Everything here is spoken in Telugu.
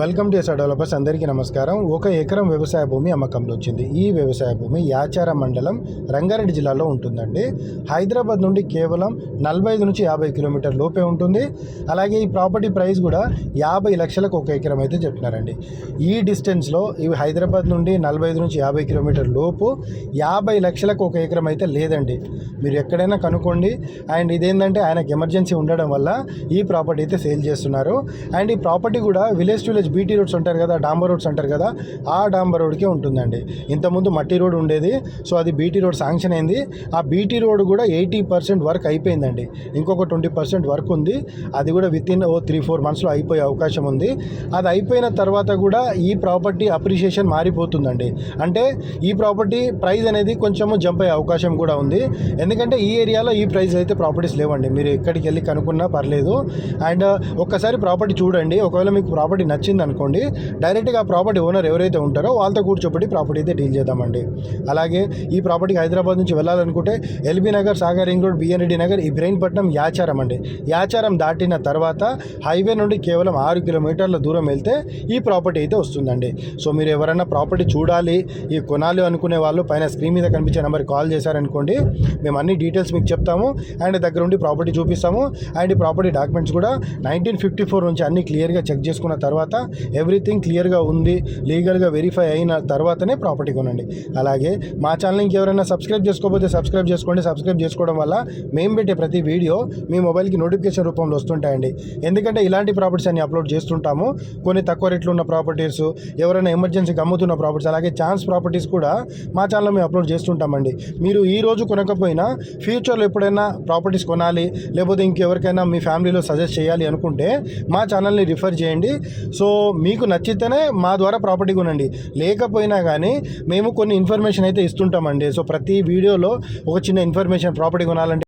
వెల్కమ్ టు ఎస్ఆర్ డెవలపర్స్ అందరికీ నమస్కారం. ఒక ఎకరం వ్యవసాయ భూమి అమ్మకంలో వచ్చింది. ఈ వ్యవసాయ భూమి యాచార మండలం రంగారెడ్డి జిల్లాలో ఉంటుందండి. హైదరాబాద్ నుండి కేవలం నలభై ఐదు నుంచి యాభై కిలోమీటర్ లోపే ఉంటుంది. అలాగే ఈ ప్రాపర్టీ ప్రైస్ కూడా యాభై లక్షలకు ఒక ఎకరం అయితే చెప్తున్నారండి. ఈ డిస్టెన్స్లో ఇవి హైదరాబాద్ నుండి నలభై ఐదు నుంచి యాభై కిలోమీటర్ లోపు యాభై లక్షలకు ఒక ఎకరం అయితే లేదండి. మీరు ఎక్కడైనా కనుక్కోండి. అండ్ ఇదేంటంటే ఆయనకు ఎమర్జెన్సీ ఉండడం వల్ల ఈ ప్రాపర్టీ అయితే సేల్ చేస్తున్నారు. అండ్ ఈ ప్రాపర్టీ కూడా village to village BT roads అంటారు కదా డాంబర్ రోడ్స్ అంటారు కదా ఆ డాంబర్ రోడ్కే ఉంటుందండి. ఇంతకుముందు మట్టి రోడ్ ఉండేది సో అది బీటీ రోడ్ శాంక్షన్ అయింది. ఆ బీటీ రోడ్ కూడా ఎయిటీ పర్సెంట్ వర్క్ అయిపోయిందండి. ఇంకొక ట్వంటీ పర్సెంట్ వర్క్ ఉంది. అది కూడా విత్ ఇన్ ఓ త్రీ ఫోర్ మంత్స్లో అయిపోయే అవకాశం ఉంది. అది అయిపోయిన తర్వాత కూడా ఈ ప్రాపర్టీ అప్రిషియేషన్ మారిపోతుందండి. అంటే ఈ ప్రాపర్టీ ప్రైస్ అనేది కొంచెము జంప్ అయ్యే అవకాశం కూడా ఉంది. ఎందుకంటే ఈ ఏరియాలో ఈ ప్రైస్ అయితే ప్రాపర్టీస్ లేవండి. మీరు ఎక్కడికి వెళ్ళి కనుక్కున్నా పర్లేదు. అండ్ ఒక్కసారి ప్రాపర్టీ చూడండి. ఒకవేళ మీకు ప్రాపర్టీ నచ్చింది అనుకోండి డైరెక్ట్గా ఆ ప్రాపర్టీ ఓనర్ ఎవరైతే ఉంటారో వాళ్ళతో కూర్చోబెట్టి ప్రాపర్టీ అయితే డీల్ చేద్దామండి. అలాగే ఈ ప్రాపర్టీకి హైదరాబాద్ నుంచి వెళ్ళాలనుకుంటే LB Nagar Sagar ring road Nagar ఈ నగర్ ఇబ్రహీంపట్నం యాచారం అండి. యాచారం దాటిన తర్వాత హైవే నుండి కేవలం ఆరు కిలోమీటర్ల దూరం వెళ్తే ఈ ప్రాపర్టీ అయితే వస్తుందండి. సో మీరు ఎవరైనా ప్రాపర్టీ చూడాలి ఈ కొనాలి అనుకునే వాళ్ళు పైన స్క్రీన్ మీద కనిపించే నెంబర్కి కాల్ చేశారనుకోండి మేము అన్ని డీటెయిల్స్ మీకు చెప్తాము అండ్ దగ్గర ఉండి ప్రాపర్టీ చూపిస్తాము అండ్ ఈ ప్రాపర్టీ డాక్యుమెంట్స్ కూడా నైన్టీన్ ఫిఫ్టీ ఫోర్ నుంచి అన్ని క్లియర్గా చెక్ చేసుకున్న తర్వాత ఎవ్రీథింగ్ క్లియర్గా ఉంది లీగల్గా వెరిఫై అయిన తర్వాతనే ప్రాపర్టీ కొనండి. అలాగే మా ఛానల్ ఇంకెవరైనా సబ్స్క్రైబ్ చేసుకోకపోతే సబ్స్క్రైబ్ చేసుకోండి. సబ్స్క్రైబ్ చేసుకోవడం వల్ల మేము పెట్టే ప్రతి వీడియో మీ మొబైల్కి నోటిఫికేషన్ రూపంలో వస్తుంటాయండి. ఎందుకంటే ఇలాంటి ప్రాపర్టీస్ అన్ని అప్లోడ్ చేస్తుంటాము. కొన్ని తక్కువ రేట్లు ఉన్న ప్రాపర్టీస్ ఎవరైనా ఎమర్జెన్సీకి అమ్ముతున్న ప్రాపర్టీస్ అలాగే ఛాన్స్ ప్రాపర్టీస్ కూడా మా ఛానల్లో మేము అప్లోడ్ చేస్తుంటామండి. మీరు ఈ రోజు కొనకపోయినా ఫ్యూచర్లో ఎప్పుడైనా ప్రాపర్టీస్ కొనాలి లేకపోతే ఇంకెవరికైనా మీ ఫ్యామిలీలో సజెస్ట్ చేయాలి అనుకుంటే మా ఛానల్ని రిఫర్ చేయండి. సో మీకు నచ్చితేనే మా ద్వారా ప్రాపర్టీ కొనండి. లేకపోయినా కానీ మేము కొన్ని ఇన్ఫర్మేషన్ అయితే ఇస్తుంటామండి. సో ప్రతి వీడియోలో ఒక చిన్న ఇన్ఫర్మేషన్ ప్రాపర్టీ కొనాలంటే